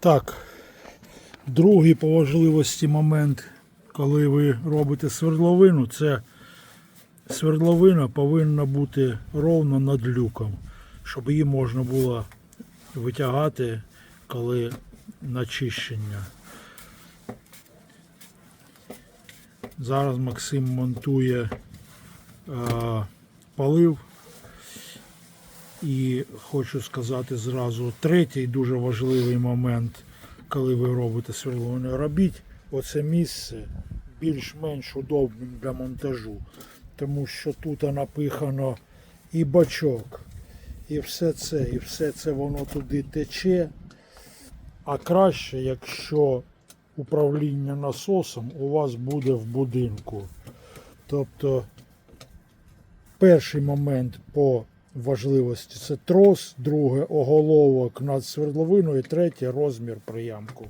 Так, другий по важливості момент, коли ви робите свердловину, це свердловина повинна бути ровно над люком, щоб її можна було витягати, коли начищення. Зараз Максим монтує е, полив. І хочу сказати зразу третій дуже важливий момент, коли ви робите свердловину. Робіть оце місце більш-менш удобним для монтажу, тому що тут напихано і бачок, і все це, і все це воно туди тече. А краще, якщо управління насосом у вас буде в будинку. Тобто перший момент по важливості це трос, друге оголовок над свердловиною, третє розмір приямку.